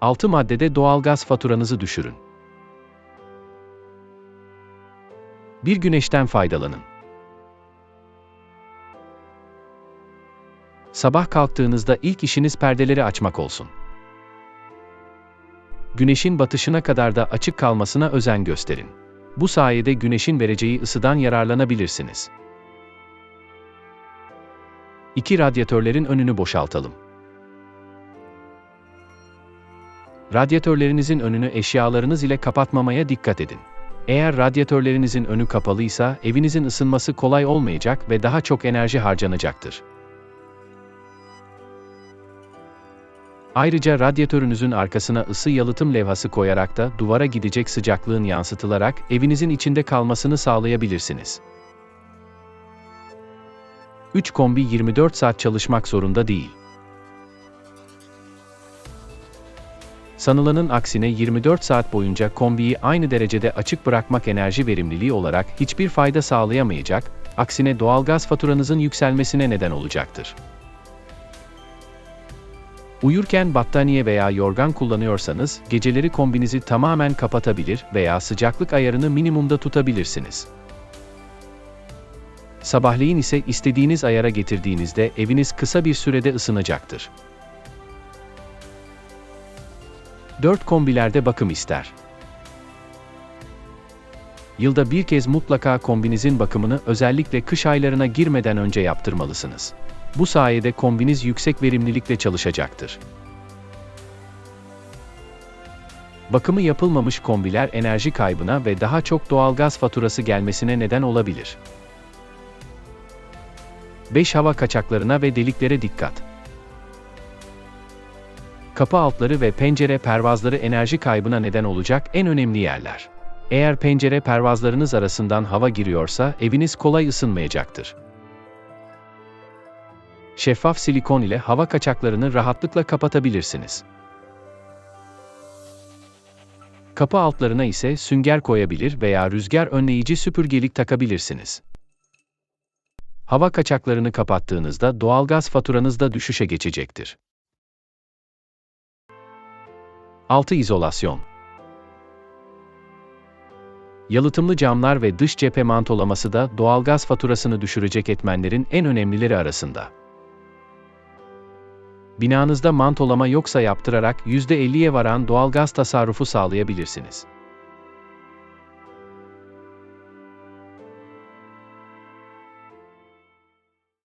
6 maddede doğalgaz faturanızı düşürün. Bir güneşten faydalanın. Sabah kalktığınızda ilk işiniz perdeleri açmak olsun. Güneşin batışına kadar da açık kalmasına özen gösterin. Bu sayede güneşin vereceği ısıdan yararlanabilirsiniz. 2. Radyatörlerin önünü boşaltalım. Radyatörlerinizin önünü eşyalarınız ile kapatmamaya dikkat edin. Eğer radyatörlerinizin önü kapalıysa evinizin ısınması kolay olmayacak ve daha çok enerji harcanacaktır. Ayrıca radyatörünüzün arkasına ısı yalıtım levhası koyarak da duvara gidecek sıcaklığın yansıtılarak evinizin içinde kalmasını sağlayabilirsiniz. 3 kombi 24 saat çalışmak zorunda değil. Sanılanın aksine 24 saat boyunca kombiyi aynı derecede açık bırakmak enerji verimliliği olarak hiçbir fayda sağlayamayacak, aksine doğalgaz faturanızın yükselmesine neden olacaktır. Uyurken battaniye veya yorgan kullanıyorsanız, geceleri kombinizi tamamen kapatabilir veya sıcaklık ayarını minimumda tutabilirsiniz. Sabahleyin ise istediğiniz ayara getirdiğinizde eviniz kısa bir sürede ısınacaktır. 4 kombilerde bakım ister. Yılda bir kez mutlaka kombinizin bakımını özellikle kış aylarına girmeden önce yaptırmalısınız. Bu sayede kombiniz yüksek verimlilikle çalışacaktır. Bakımı yapılmamış kombiler enerji kaybına ve daha çok doğalgaz faturası gelmesine neden olabilir. 5 hava kaçaklarına ve deliklere dikkat. Kapı altları ve pencere pervazları enerji kaybına neden olacak en önemli yerler. Eğer pencere pervazlarınız arasından hava giriyorsa eviniz kolay ısınmayacaktır. Şeffaf silikon ile hava kaçaklarını rahatlıkla kapatabilirsiniz. Kapı altlarına ise sünger koyabilir veya rüzgar önleyici süpürgelik takabilirsiniz. Hava kaçaklarını kapattığınızda doğalgaz faturanız da düşüşe geçecektir. 6. İzolasyon Yalıtımlı camlar ve dış cephe mantolaması da doğalgaz faturasını düşürecek etmenlerin en önemlileri arasında. Binanızda mantolama yoksa yaptırarak %50'ye varan doğalgaz tasarrufu sağlayabilirsiniz.